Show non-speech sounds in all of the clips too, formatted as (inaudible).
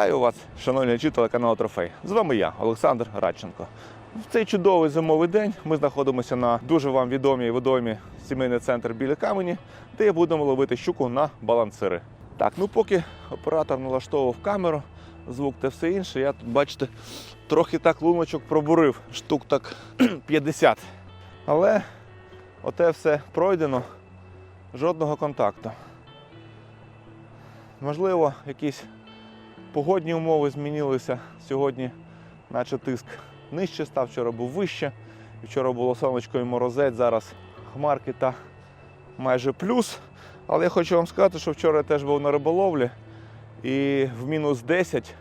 Вітаю вас, шановні глядачі телеканалу Трофей. З вами я, Олександр Радченко. В цей чудовий зимовий день ми знаходимося на дуже вам відомій водоймі сімейний центр біля камені, де будемо ловити щуку на балансири. Так, ну поки оператор налаштовував камеру, звук та все інше, я тут, бачите, трохи так луночок пробурив, штук так (clears throat) 50. Але оте все пройдено, жодного контакту. Можливо, якісь погодні умови змінилися. Сьогодні, наче тиск нижче став, вчора був вище. Вчора було сонечко і морозець, зараз хмарки та майже плюс. Але я хочу вам сказати, що вчора я теж був на риболовлі і в мінус 10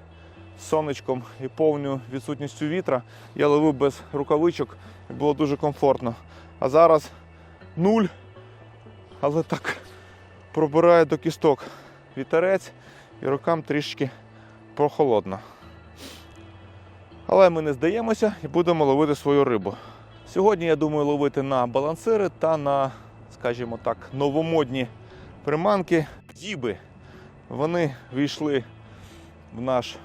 з сонечком і повною відсутністю вітра я ловив без рукавичок і було дуже комфортно. А зараз нуль, але так пробирає до кісток вітерець і рукам трішки прохолодно. Але ми не здаємося і будемо ловити свою рибу. Сьогодні я думаю ловити на балансири та на, скажімо так, новомодні приманки діби. Вони війшли в наш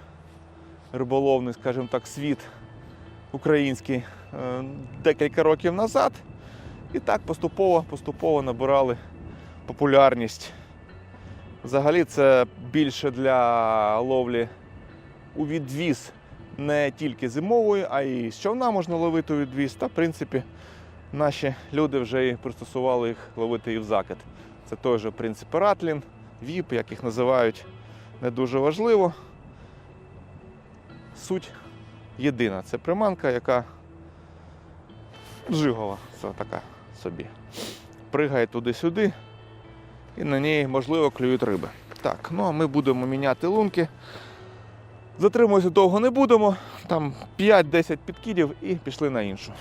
риболовний, скажімо так, світ український е, декілька років назад. І так поступово поступово набирали популярність. Взагалі це більше для ловлі у відвіз не тільки зимової, а й з човна можна ловити у відвіз. Та, в принципі, наші люди вже і пристосували їх ловити і в закид. Це той же принцип ратлін, віп, як їх називають, не дуже важливо. Суть єдина. Це приманка, яка джигова, це така собі. Пригає туди-сюди, і на ній, можливо, клюють риби. Так, ну а ми будемо міняти лунки. Затримуватися довго не будемо. Там 5-10 підкидів і пішли на іншу.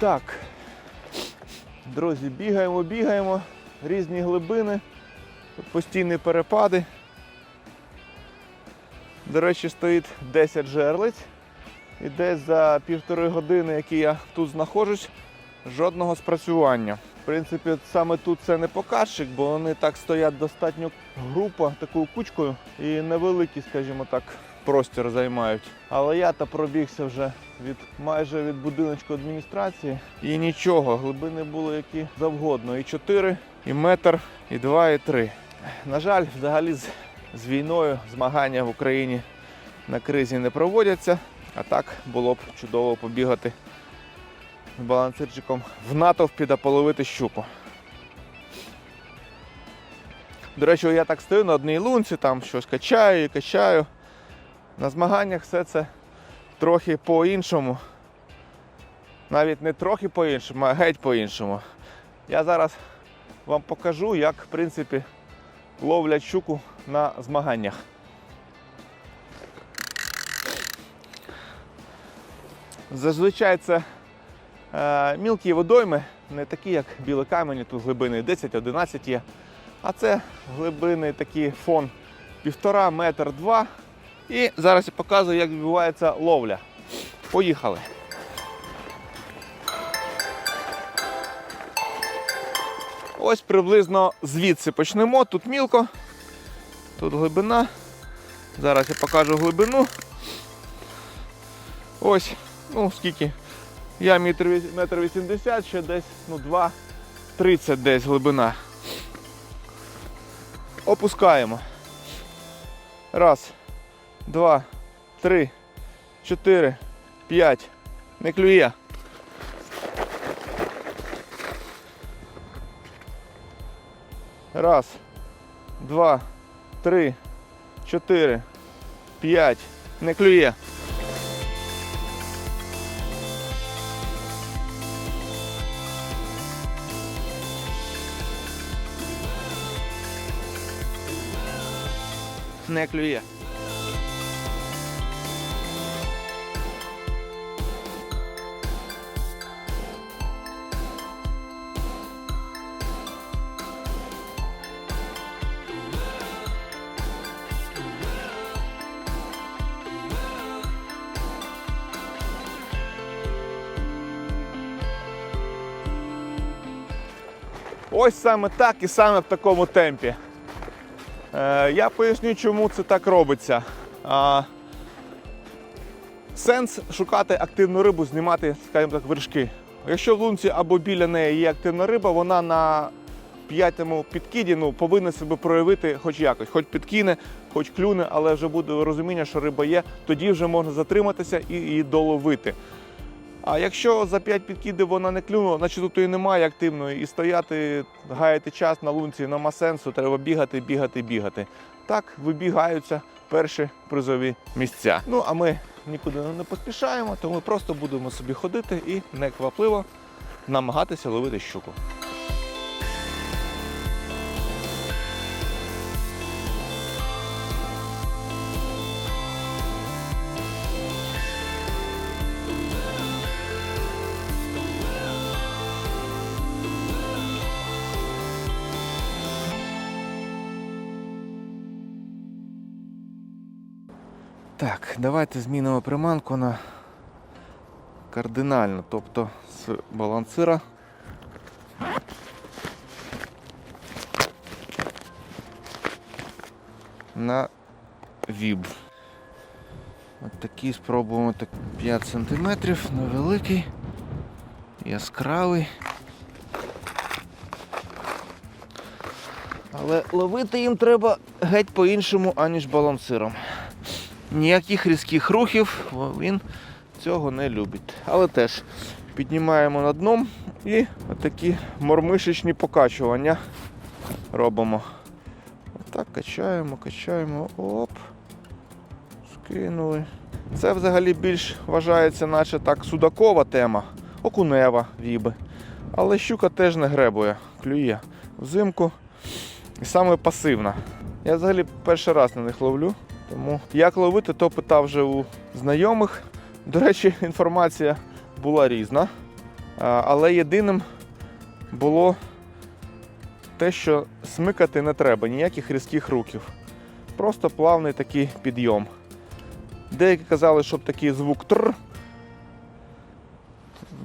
Так. Друзі, бігаємо, бігаємо, різні глибини, постійні перепади. До речі, стоїть 10 жерлиць. І десь за півтори години, які я тут знаходжусь, жодного спрацювання. В принципі, саме тут це не показчик, бо вони так стоять достатньо група такою кучкою і невеликий, скажімо так, простір займають. Але я та пробігся вже від майже від будиночку адміністрації. І нічого, глибини було які завгодно. І 4, і метр, і 2, і 3. На жаль, взагалі з, з війною змагання в Україні на кризі не проводяться. А так було б чудово побігати з балансирчиком в натовпі та половити щуку. До речі, я так стою на одній лунці, там щось качаю і качаю. На змаганнях все це трохи по-іншому. Навіть не трохи по-іншому, а геть по-іншому. Я зараз вам покажу, як в принципі ловлять щуку на змаганнях. Зазвичай це е, мілкі водойми, не такі, як білі камені, тут глибини 10-11 є. А це глибини такий фон півтора метр два. І зараз я показую, як відбувається ловля. Поїхали. Ось приблизно звідси почнемо. Тут мілко, тут глибина. Зараз я покажу глибину. Ось, ну скільки. Я метр вісімдесят, ще десь ну, 2,30 десь глибина. Опускаємо. Раз, два, три, чотири, п'ять. Не клює. Раз, два, три, чотири, 5. Не клює. Не клює. Ось саме так і саме в такому темпі. Е, я поясню, чому це так робиться. Сенс шукати активну рибу, знімати, скажімо так, вершки. Якщо в лунці або біля неї є активна риба, вона на п'ятому підкиді ну, повинна себе проявити хоч якось, хоч підкине, хоч клюне, але вже буде розуміння, що риба є, тоді вже можна затриматися і її доловити. А якщо за 5 підкидів вона не клюнула, значить тут і немає активної. І стояти, гаяти час на лунці нема сенсу, треба бігати, бігати, бігати. Так вибігаються перші призові місця. Ну а ми нікуди не поспішаємо, тому просто будемо собі ходити і неквапливо намагатися ловити щуку. Давайте змінимо приманку на кардинально, тобто з балансира. На віб. От такий спробуємо так 5 см, невеликий, яскравий. Але ловити їм треба геть по-іншому, аніж балансиром. Ніяких різких рухів він цього не любить. Але теж піднімаємо на дном і такі мормишечні покачування робимо. Отак качаємо, качаємо, оп. Скинули. Це взагалі більш вважається, наче так, судакова тема, окунева віби. Але щука теж не гребує, клює взимку і саме пасивна. Я взагалі перший раз на них ловлю. Тому як ловити, то питав вже у знайомих. До речі, (laughs) інформація була різна. Але єдиним було те, що смикати не треба, ніяких різких рухів. Просто плавний такий підйом. Деякі казали, щоб такий звук тр.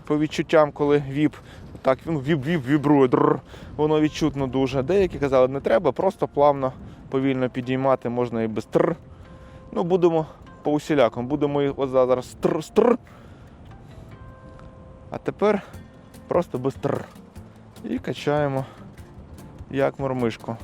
По відчуттям, коли віп, так він віп-віп вібрує, др, воно відчутно дуже. Деякі казали, не треба, просто плавно, повільно підіймати, можна і без тр. Ну, будемо по усілякам. Будемо і зараз стр стр. А тепер просто без тр. І качаємо як мормишку.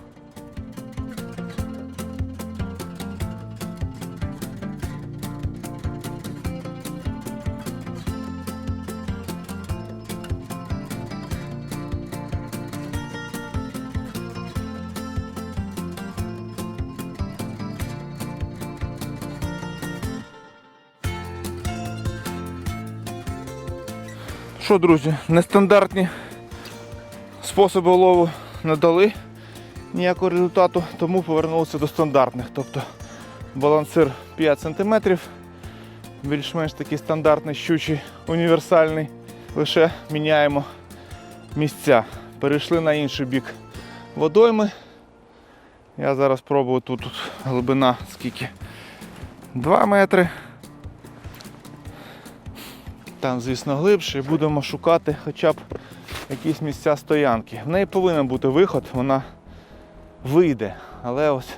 Що, друзі, нестандартні способи лову не дали ніякого результату, тому повернулися до стандартних. Тобто балансир 5 см, більш-менш такий стандартний щучий, універсальний. Лише міняємо місця. Перейшли на інший бік водойми. Я зараз пробую тут, тут глибина скільки? 2 метри. Там, звісно, глибше, будемо шукати хоча б якісь місця стоянки. В неї повинен бути виход, вона вийде. Але ось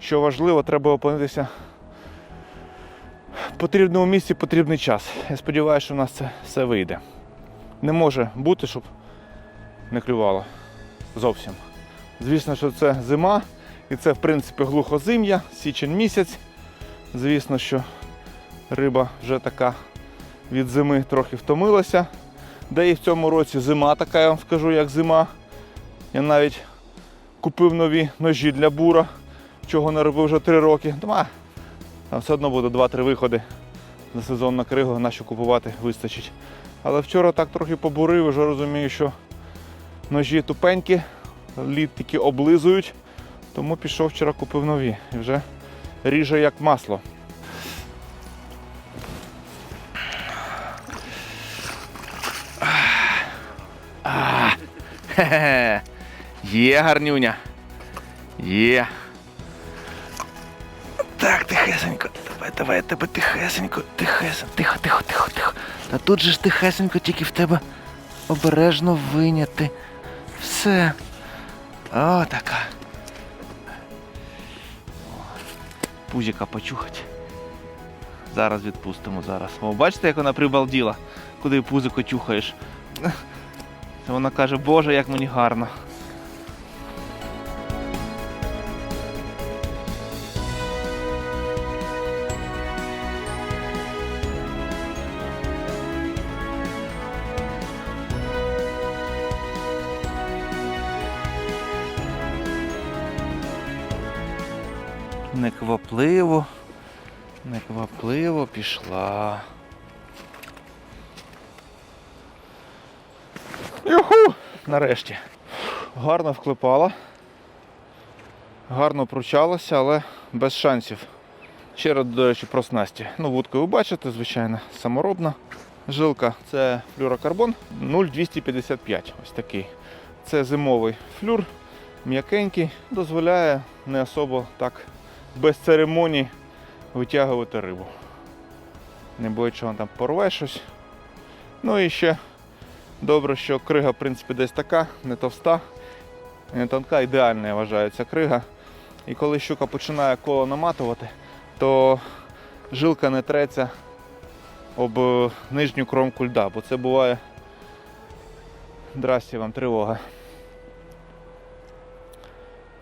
що важливо, треба опинитися в потрібному місці потрібний час. Я сподіваюся, що в нас це все вийде. Не може бути, щоб не клювало зовсім. Звісно, що це зима, і це в принципі глухозим'я, січень місяць. Звісно, що риба вже така від зими трохи втомилася. Де і в цьому році зима така, я вам скажу, як зима. Я навіть купив нові ножі для бура, чого не робив вже 3 роки. Дома Там все одно буде 2-3 виходи за сезон на кригу, на що купувати вистачить. Але вчора так трохи побурив, вже розумію, що ножі тупенькі, лід тільки облизують, тому пішов вчора купив нові і вже ріже як масло. Є гарнюня. Є. Так, тихесенько. Давай, давай, тебе тихесенько, тихесенько, тихо, тихо, тихо, тихо. Та тут же ж тихесенько, тільки в тебе обережно виняти. Все. О, така. Пузіка почухать. Зараз відпустимо зараз. О, бачите, як вона прибалділа, куди пузико чухаєш. Вона каже, Боже, як мені гарно. Неквапливо, неквапливо пішла. Юху! Нарешті. Гарно вклепала. Гарно пручалася, але без шансів. Ще раз, до речі, про снасті. Ну, вудку ви бачите, звичайно, саморобна. Жилка це флюрокарбон 0,255. Ось такий. Це зимовий флюр, м'якенький, дозволяє не особо так без церемоній витягувати рибу. Не боїться, що вона там порве щось. Ну і ще Добре, що крига, в принципі, десь така, не товста, не тонка, ідеальна, я вважаю, ця крига. І коли щука починає коло наматувати, то жилка не треться об е, нижню кромку льда, бо це буває. Здрасте вам тривога.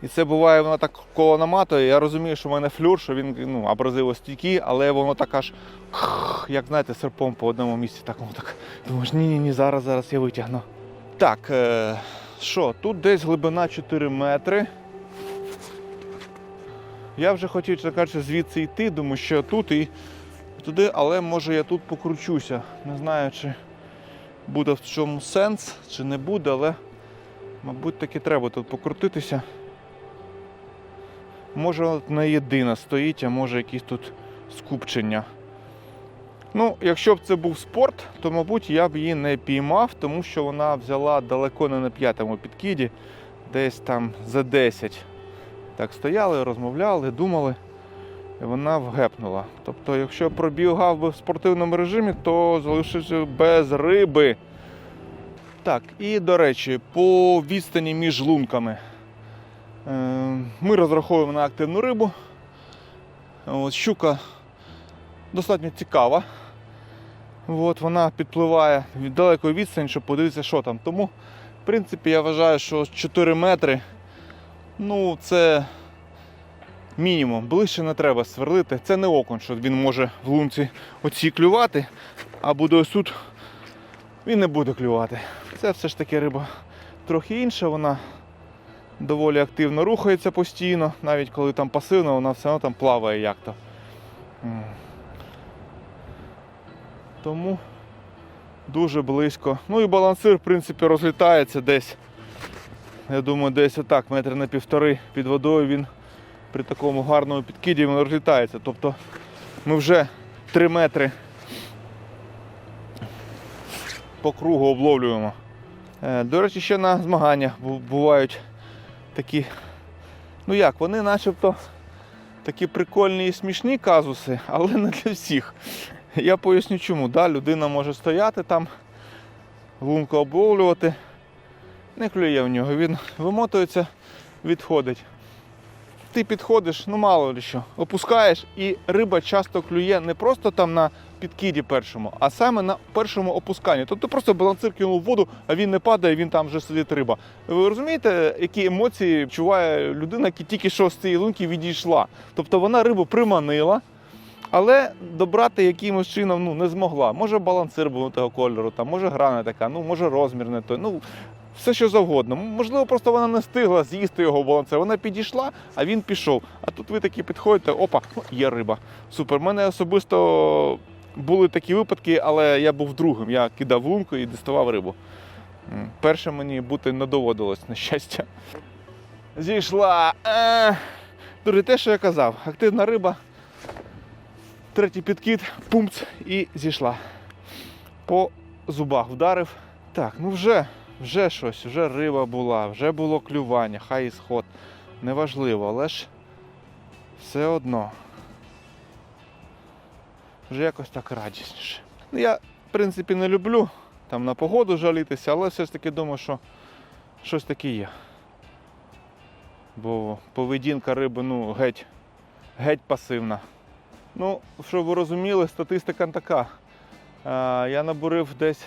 І це буває, воно так коло наматує. Я розумію, що в мене флюр, що він ну, абразивостійкий, але воно так аж, (clears throat) як знаєте, серпом по одному місці. Так воно так. Думаєш, ні, ні, зараз, зараз я витягну. Так, е, що, тут десь глибина 4 метри. Я вже хотів, чесно кажучи, звідси йти, думаю, що тут і туди, але може я тут покручуся. Не знаю, чи буде в чому сенс, чи не буде, але, мабуть, таки треба тут покрутитися. Може не єдина стоїть, а може якісь тут скупчення. Ну, якщо б це був спорт, то, мабуть, я б її не піймав, тому що вона взяла далеко не на п'ятому підкіді, десь там за 10. Так стояли, розмовляли, думали, і вона вгепнула. Тобто, якщо пробігав би в спортивному режимі, то залишився без риби. Так, і до речі, по відстані між лунками. Е, Ми розраховуємо на активну рибу. От, щука достатньо цікава. От, вона підпливає від далекої відстані, щоб подивитися, що там. Тому, в принципі, я вважаю, що 4 метри ну, це мінімум. Ближче не треба сверлити. Це не окунь, що він може в лунці оці клювати, а буде ось тут він не буде клювати. Це все ж таки риба трохи інша, вона доволі активно рухається постійно, навіть коли там пасивно, вона все одно там плаває як-то. Тому дуже близько. Ну і балансир, в принципі, розлітається десь. Я думаю, десь отак, метр на півтори під водою він при такому гарному підкиді він розлітається. Тобто ми вже 3 метри по кругу обловлюємо. Е, До речі, ще на змаганнях бувають такі, ну як, вони начебто такі прикольні і смішні казуси, але не для всіх. Я поясню чому. Да, людина може стояти там, лунку обловлювати, не клює в нього, він вимотується, відходить. Ти підходиш, ну мало ли що, опускаєш, і риба часто клює не просто там на підкиді першому, а саме на першому опусканні. Тобто просто балансир кинув в воду, а він не падає, він там вже сидить риба. Ви розумієте, які емоції відчуває людина, яка тільки що з цієї лунки відійшла? Тобто вона рибу приманила, але добрати якимось чином ну, не змогла. Може балансир був того кольору, там, може гра не така, ну може розмір не той. Ну, все що завгодно. Можливо, просто вона не встигла з'їсти його балансир. Вона підійшла, а він пішов. А тут ви такі підходите, опа, є риба. Супер. У мене особисто були такі випадки, але я був другим. Я кидав лунку і діставав рибу. Перше мені бути не доводилось, на щастя. Зійшла. Е, Друзі, те, що я казав, активна риба. Третій підкид, пумц і зійшла. По зубах вдарив. Так, ну вже, вже щось, вже риба була, вже було клювання, хай і сход. Неважливо, але ж все одно. Вже якось так радісніше. Ну, я, в принципі, не люблю там на погоду жалітися, але все ж таки думаю, що щось таке є. Бо поведінка риби ну, геть, геть пасивна. Ну, щоб ви розуміли, статистика така. Я набурив десь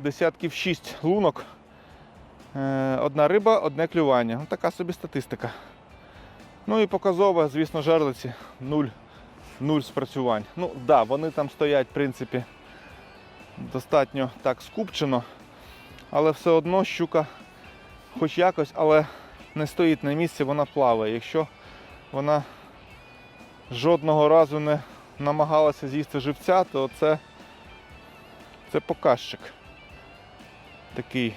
десятків 6 лунок. Е, Одна риба, одне клювання. Ну, така собі статистика. Ну і показова, звісно, жерлиці нуль, нуль спрацювань. Ну так, да, вони там стоять, в принципі, достатньо так скупчено, але все одно щука хоч якось, але не стоїть на місці, вона плаває. Якщо вона жодного разу не намагалася з'їсти живця, то це, це показчик такий,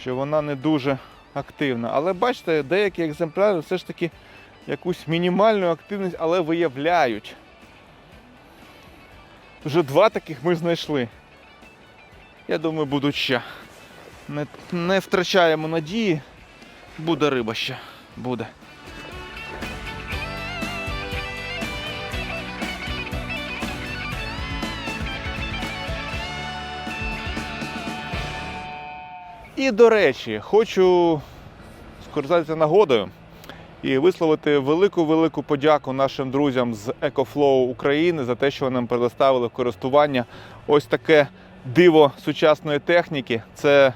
що вона не дуже активна. Але бачите, деякі екземпляри все ж таки якусь мінімальну активність, але виявляють. Вже два таких ми знайшли. Я думаю, будуть ще. Не, не втрачаємо надії. Буде риба ще. Буде. І до речі, хочу скористатися нагодою і висловити велику-велику подяку нашим друзям з EcoFlow України за те, що вони нам предоставили в користування ось таке диво сучасної техніки. Це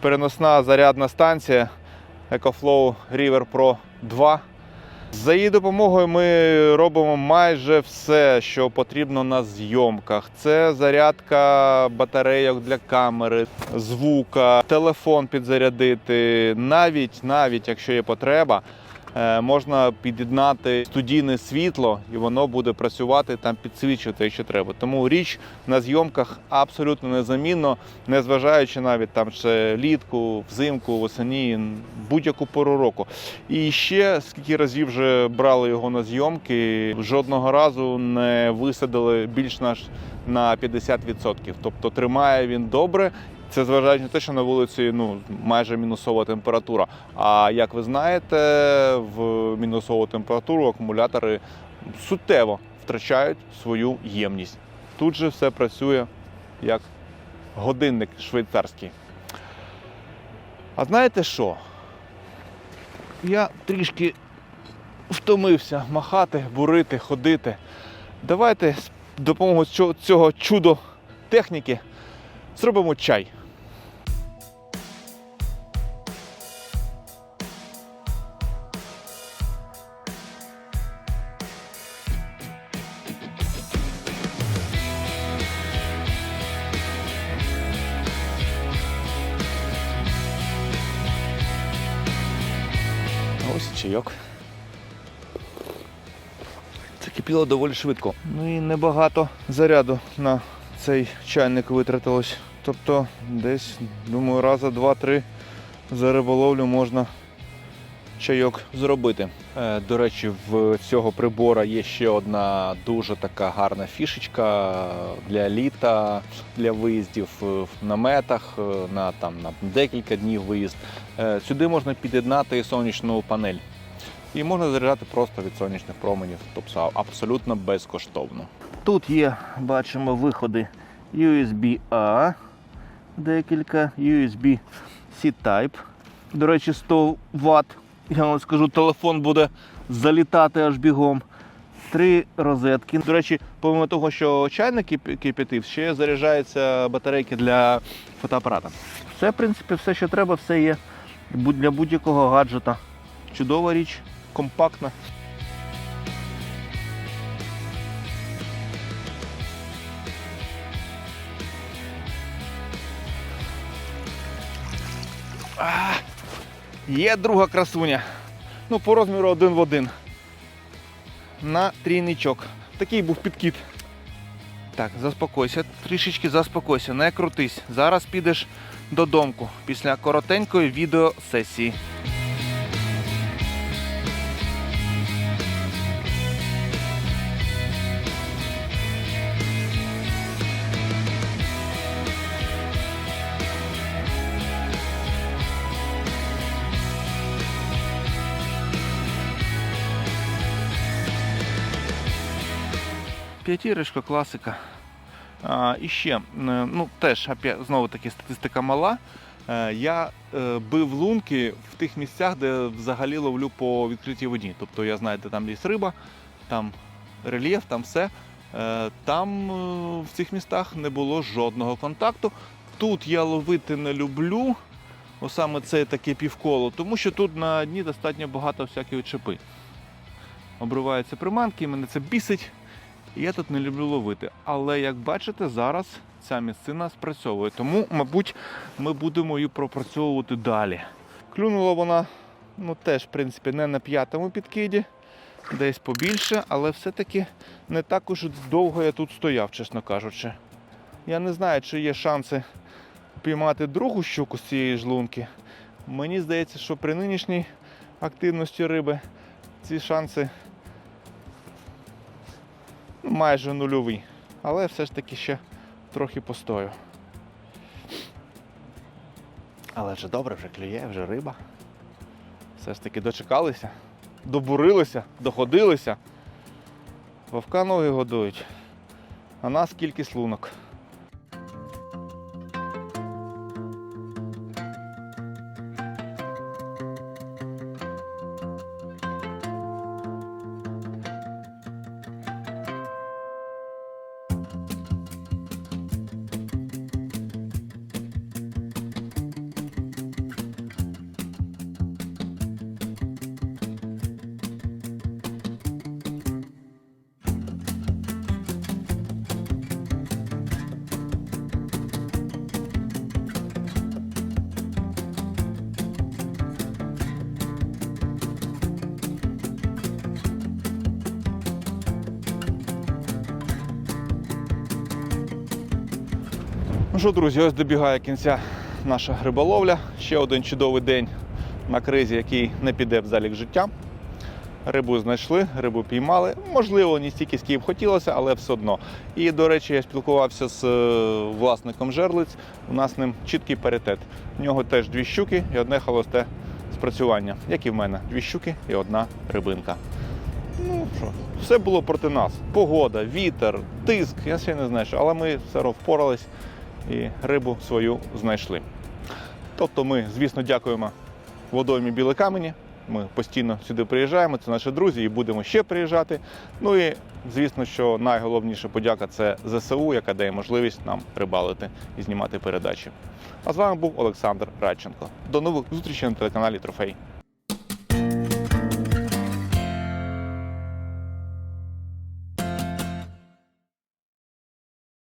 переносна зарядна станція EcoFlow River Pro 2. За її допомогою ми робимо майже все, що потрібно на зйомках. Це зарядка батарейок для камери, звука, телефон підзарядити. Навіть, навіть якщо є потреба, можна під'єднати студійне світло, і воно буде працювати там, підсвічувати, якщо треба. Тому річ на зйомках абсолютно незамінно, незважаючи навіть там ще літку, взимку, восені, будь-яку пору року. І ще скільки разів вже брали його на зйомки, жодного разу не висадили більш наш на 50%. Тобто тримає він добре. Це зважаючи на те, що на вулиці ну майже мінусова температура. А як ви знаєте, в мінусову температуру акумулятори суттєво втрачають свою ємність. Тут же все працює як годинник швейцарський. А знаєте що? Я трішки втомився махати, бурити, ходити. Давайте з допомогою цього- чудо техніки зробимо чай. Це доволі швидко. Ну і небагато заряду на цей чайник витратилось. Тобто десь, думаю, раза два-три за риболовлю можна чайок зробити. Е, До речі, в цього прибора є ще одна дуже така гарна фішечка для літа, для виїздів е, в наметах е, на, там, на декілька днів виїзд. Сюди можна під'єднати сонячну панель. І можна заряджати просто від сонячних променів, тобто абсолютно безкоштовно. Тут є, бачимо, виходи USB-A, декілька, USB-C Type. До речі, 100 Вт. Я вам скажу, телефон буде залітати аж бігом. Три розетки. До речі, помимо того, що чайник кип- кипятив, ще заряджаються батарейки для фотоапарата. Все, в принципі, все, що треба, все є для будь-якого гаджета. Чудова річ, компактна. А, є друга красуня. Ну, по розміру один в один. На трійничок. Такий був підкіт. Так, заспокойся, трішечки заспокойся, не крутись. Зараз підеш додомку після коротенької відеосесії. П'ятірочка, класика. А, і ще, ну теж знову таки статистика мала. Е, Я е, бив лунки в тих місцях, де взагалі ловлю по відкритій воді. Тобто я знаю, де там є риба, там рельєф, там все. Е, Там в цих містах не було жодного контакту. Тут я ловити не люблю, о, саме це таке півколо, тому що тут на дні достатньо багато всякої чепи. Обриваються приманки, мене це бісить. Я тут не люблю ловити. Але як бачите, зараз ця місцина спрацьовує. Тому, мабуть, ми будемо її пропрацьовувати далі. Клюнула вона ну, теж, в принципі, не на п'ятому підкиді, десь побільше, але все-таки не так уж довго я тут стояв, чесно кажучи. Я не знаю, чи є шанси піймати другу щуку з цієї ж лунки. Мені здається, що при нинішній активності риби ці шанси ну, майже нульовий. Але все ж таки ще трохи постою. Але вже добре, вже клює, вже риба. Все ж таки дочекалися, добурилися, доходилися. Вовка ноги годують. А нас кількість лунок. Що, друзі, ось добігає кінця наша риболовля. Ще один чудовий день на кризі, який не піде в залік життя. Рибу знайшли, рибу піймали. Можливо, не стільки скільки б хотілося, але все одно. І, до речі, я спілкувався з е, власником жерлиць. У нас з ним чіткий паритет. У нього теж дві щуки і одне холосте спрацювання, як і в мене. Дві щуки і одна рибинка. Ну що, все було проти нас. Погода, вітер, тиск, я ще не знаю, що, але ми все одно впорались і рибу свою знайшли. Тобто ми, звісно, дякуємо водоймі Біле Камені. Ми постійно сюди приїжджаємо, це наші друзі і будемо ще приїжджати. Ну і звісно, що найголовніша подяка це ЗСУ, яка дає можливість нам рибалити і знімати передачі. А з вами був Олександр Радченко. До нових зустрічей на телеканалі Трофей.